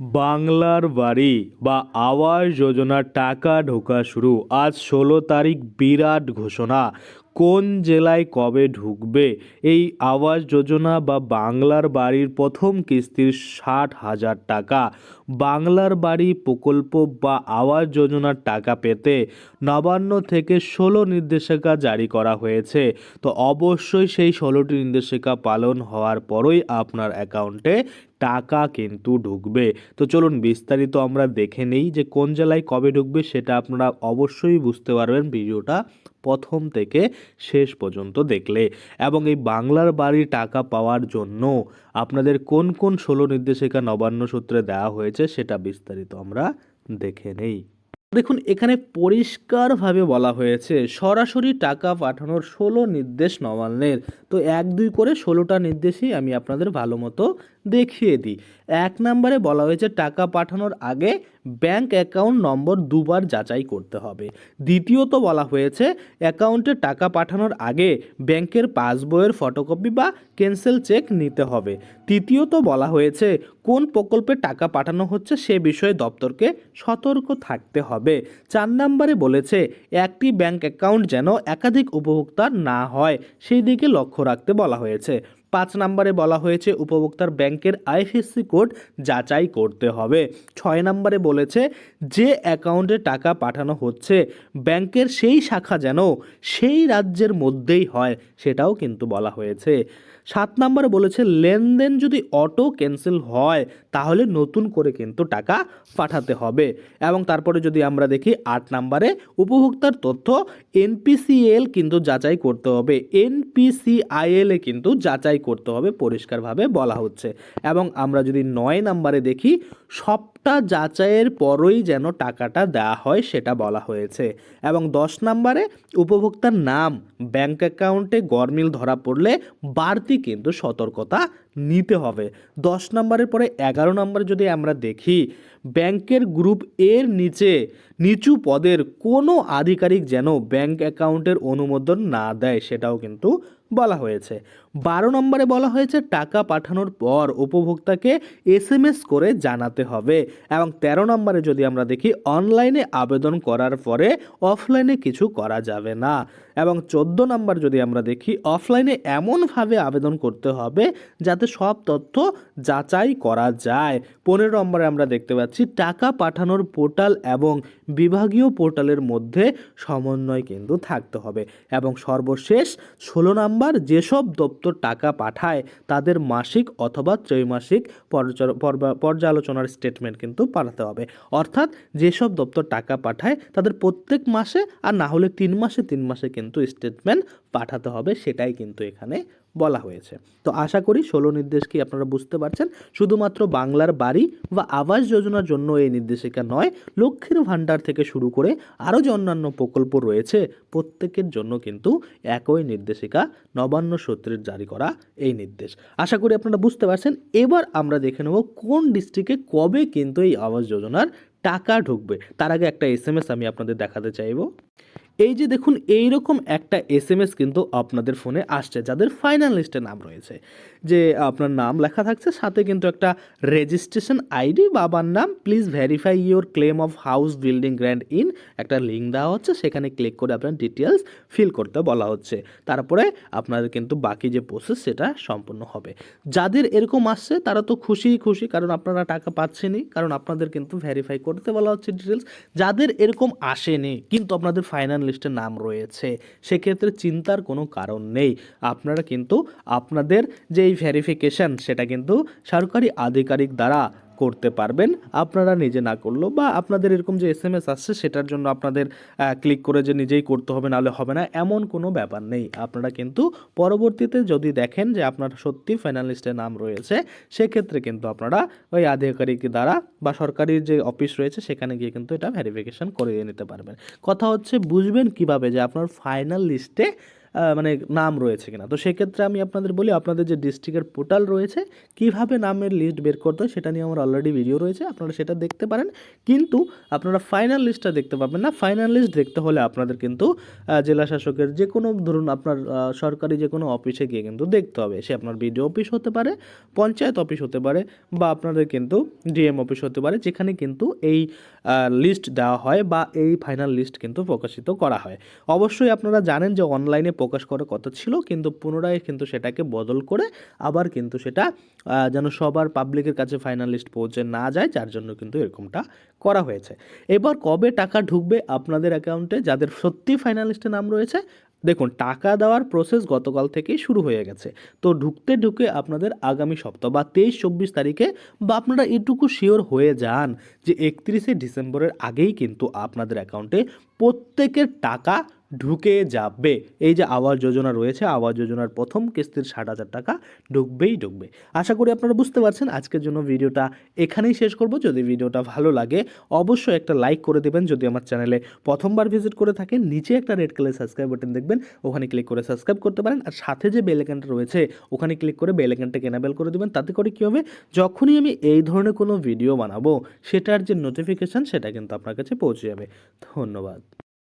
বাংলার বাড়ি বা আবাস যোজনার টাকা ঢোকা শুরু। আজ ষোলো তারিখ বিরাট ঘোষণা। কোন জেলায় কবে ঢুকবে? এই আবাস যোজনা বা বাংলার বাড়ির প্রথম কিস্তির ষাট হাজার টাকা। বাংলার বাড়ি প্রকল্প বা আবাস যোজনার টাকা পেতে নবান্ন থেকে ষোলো নির্দেশিকা জারি করা হয়েছে। তো অবশ্যই সেই ষোলোটি নির্দেশিকা পালন হওয়ার পরই আপনার অ্যাকাউন্টে টাকা কিন্তু ঢুকবে। তো চলুন বিস্তারিত আমরা দেখে নেই যে কোন জেলায় কবে ঢুকবে সেটা আপনারা অবশ্যই বুঝতে পারবেন ভিডিওটা প্রথম থেকে শেষ পর্যন্ত দেখলে। এবং এই বাংলার বাড়ি টাকা পাওয়ার জন্য আপনাদের কোন কোন ষোলো নির্দেশিকা নবান্ন সূত্রে দেওয়া হয়েছে সেটা বিস্তারিত আমরা দেখে নেই। দেখুন, এখানে পরিষ্কারভাবে বলা হয়েছে, সরাসরি টাকা পাঠানোর ষোলো নির্দেশ নবান্নের। তো এক, দুই করে ষোলোটা নির্দেশই আমি আপনাদের ভালো মতো দেখিয়ে দিই। এক নম্বরে বলা হয়েছে, টাকা পাঠানোর আগে ব্যাংক অ্যাকাউন্ট নম্বর দুবার যাচাই করতে হবে। দ্বিতীয়ত বলা হয়েছে, অ্যাকাউন্টে টাকা পাঠানোর আগে ব্যাংকের পাসবইয়ের ফটোকপি বা ক্যান্সেল চেক নিতে হবে। তৃতীয়ত বলা হয়েছে, কোন প্রকল্পে টাকা পাঠানো হচ্ছে সে বিষয়ে দপ্তরকে সতর্ক থাকতে হবে। চার নম্বরে বলেছে, একটি ব্যাংক অ্যাকাউন্ট যেন একাধিক উপভোক্তার না হয়, সেই দিকে লক্ষ্য রাখতে বলা হয়েছে। পাঁচ নম্বরে বলা হয়েছে উপভোক্তার ব্যাংকের আইএফএসসি কোড যাচাই করতে হবে। ছয় নম্বরে বলেছে, যে অ্যাকাউন্টে টাকা পাঠানো হচ্ছে, ব্যাংকের সেই শাখা যেন সেই রাজ্যের মধ্যেই হয়, সেটাও কিন্তু বলা হয়েছে। সাত নম্বরে বলেছে, লেনদেন যদি অটো ক্যান্সেল হয়, তাহলে নতুন করে কিন্তু টাকা পাঠাতে হবে। এবং তারপরে যদি আমরা দেখি, আট নম্বরে উপভোক্তার তথ্য এনপিসিএল কিন্তু যাচাই করতে হবে। এনপিসিআইএল কিন্তু যাচাই করতে হবে, পরিষ্কারভাবে বলা হচ্ছে। এবং আমরা যদি নয় নম্বরে দেখি সবটা যাচাইয়ের পরই যেন টাকাটা দেওয়া হয় সেটা বলা হয়েছে এবং দশ নম্বরে উপভোক্তার নাম, ব্যাংক অ্যাকাউন্টে গরমিল ধরা পড়লে বাড়তি কিন্তু সতর্কতা নিতে হবে। দশ নম্বরের পরে এগারো নম্বরে যদি আমরা দেখি, ব্যাংকের গ্রুপ এর নিচে নিচু পদের কোনো আধিকারিক যেন ব্যাংক অ্যাকাউন্টের অনুমোদন না দেয় সেটাও কিন্তু বলা হয়েছে। বারো নম্বরে বলা হয়েছে, টাকা পাঠানোর পর উপভোক্তাকে এস করে জানাতে হবে এবং তেরো নম্বরে যদি আমরা দেখি, অনলাইনে আবেদন করার পরে অফলাইনে কিছু করা যাবে না এবং চোদ্দ নম্বর যদি আমরা দেখি, অফলাইনে এমনভাবে আবেদন করতে হবে যাতে সব তথ্য যাচাই করা যায়। পনেরো নম্বরে আমরা দেখতে পাচ্ছি, টাকা পাঠানোর পোর্টাল এবং বিভাগীয় পোর্টালের মধ্যে সমন্বয় কিন্তু থাকতে হবে। এবং সর্বশেষ, ষোলো নম্বর, যেসব দপ্তর টাকা পাঠায়, তাদের মাসিক অথবা ত্রৈমাসিক পর্যা- পর্যালোচনার স্টেটমেন্ট কিন্তু পাঠাতে হবে। অর্থাৎ, যেসব দপ্তর টাকা পাঠায়, তাদের প্রত্যেক মাসে আর না হলে তিন মাসে তিন মাসে কিন্তু স্টেটমেন্ট পাঠাতে হবে, সেটাই কিন্তু এখানে বলা হয়েছে। তো আশা করি ষোলো নির্দেশ কি আপনারা বুঝতে পারছেন? শুধুমাত্র বাংলার বাড়ি বা আবাস যোজনার জন্য এই নির্দেশিকা নয়, লক্ষ্মীর ভাণ্ডার থেকে শুরু করে আরও যে অন্যান্য প্রকল্প রয়েছে, প্রত্যেকের জন্য কিন্তু একই নির্দেশিকা নবান্ন সূত্রের জারি করা এই নির্দেশ। আশা করি আপনারা বুঝতে পারছেন। এবার আমরা দেখে নেব কোন ডিস্ট্রিক্টে কবে কিন্তু এই আবাস যোজনার টাকা ঢুকবে। তার আগে একটা এস আমি আপনাদের দেখাতে চাইব। এই যে দেখুন এই রকম একটা এস এম এস কিন্তু আপনাদের ফোনে আসছে, যাদের ফাইনাল লিস্টে নাম রয়েছে। যে আপনার নাম লেখা থাকছে, সাথে কিন্তু একটা রেজিস্ট্রেশন আইডি বাবার নাম please verify your claim of house building grant in একটা লিঙ্ক দেওয়া হচ্ছে, সেখানে ক্লিক করে আপনার ডিটেলস ফিল করতে বলা হচ্ছে। তারপরে আপনাদের কিন্তু বাকি যে প্রসেস সেটা সম্পূর্ণ হবে। যাদের এরকম আসছে, তারা তো খুশি খুশি, কারণ আপনারা টাকা পাচ্ছেনই, কারণ আপনাদের কিন্তু ভেরিফাই করতে বলা হচ্ছে ডিটেলস যাদের এরকম আসেনি, কিন্তু আপনাদের ফাইনাল লিস্টে নাম রয়েছে। সেক্ষেত্রে চিন্তার কোনো কারণ নেই। আপনারা কিন্তু আপনাদের যে এই সেটা কিন্তু সরকারি আধিকারিক দ্বারা করতে পারবেন। আপনারা নিজে না করলেও বা আপনাদের এরকম যে এস এম এস আসছে সেটার জন্য আপনাদের ক্লিক করে যে নিজেই করতে হবে নাহলে হবে না, এমন কোনো ব্যাপার নেই। আপনারা কিন্তু পরবর্তীতে যদি দেখেন যে আপনার সত্যি ফাইনালিস্টের নাম রয়েছে, সেক্ষেত্রে কিন্তু আপনারা ওই আধিকারিক দ্বারা বা সরকারি যে অফিস রয়েছে, সেখানে গিয়ে কিন্তু এটা ভেরিফিকেশন করিয়ে নিতে পারবেন। কথা হচ্ছে, বুঝবেন কীভাবে যে আপনার ফাইনাল লিস্টে মানে নাম রয়েছে কিনা। তো সেক্ষেত্রে আমি আপনাদের বলি, আপনাদের যে ডিস্ট্রিক্টের পোর্টাল রয়েছে, কীভাবে নামের লিস্ট বের করতে হয় সেটা নিয়ে আমার অলরেডি ভিডিও রয়েছে, আপনারা সেটা দেখতে পারেন। কিন্তু আপনারা ফাইনাল লিস্টটা দেখতে পাবেন না। ফাইনাল লিস্ট দেখতে হলে আপনাদের কিন্তু জেলা শাসকের যে কোনো, ধরুন আপনার সরকারি যে কোনো অফিসে গিয়ে কিন্তু দেখতে হবে। সে আপনার বিডিও অফিস হতে পারে, পঞ্চায়েত অফিস হতে পারে, বা আপনাদের কিন্তু ডিএম অফিস হতে পারে, যেখানে কিন্তু এই লিস্ট দেওয়া হয় বা এই ফাইনাল লিস্ট কিন্তু প্রকাশিত করা হয়। অবশ্যই আপনারা জানেন যে অনলাইনে প্রকাশ করার কথা ছিল, কিন্তু পুনরায় কিন্তু সেটাকে বদল করে আবার কিন্তু সেটা যেন সবার পাবলিকের কাছে ফাইনালিস্ট পৌঁছে না যায়, যার জন্য কিন্তু এরকমটা করা হয়েছে। এবার কবে টাকা ঢুকবে আপনাদের অ্যাকাউন্টে যাদের সত্যি ফাইনাল লিস্টে নাম রয়েছে, দেখুন, টাকা দেওয়ার প্রসেস গতকাল থেকেই শুরু হয়ে গেছে। তো ঢুকতে ঢুকে আপনাদের আগামী সপ্তাহ বা তেইশ চব্বিশ তারিখে বা আপনারা এটুকু শিওর হয়ে যান যে একত্রিশে ডিসেম্বরের আগেই কিন্তু আপনাদের অ্যাকাউন্টে প্রত্যেকের টাকা ঢুকে যাবে। এই যে আবাস যোজনা রয়েছে, আবাস যোজনার প্রথম কিস্তির ষাট হাজার টাকা ঢুকবেই ঢুকবে। আশা করি আপনারা বুঝতে পারছেন, আজকের জন্য ভিডিওটা এখানেই শেষ করব। যদি ভিডিওটা ভালো লাগে, অবশ্যই একটা লাইক করে দেবেন। যদি আমার চ্যানেলে প্রথমবার ভিজিট করে থাকেন, নিচে একটা রেড কালার সাবস্ক্রাইব বাটন দেখবেন, ওখানে ক্লিক করে সাবস্ক্রাইব করতে পারেন। আর সাথে যে বেল আইকনটা রয়েছে, ওখানে ক্লিক করে বেল আইকনটাকে এনাবেল করে দেবেন। তাতে করে কী হবে, যখনই আমি এই ধরনের কোনো ভিডিও বানাবো, সেটার যে নোটিফিকেশান সেটা কিন্তু আপনার কাছে পৌঁছে যাবে। ধন্যবাদ।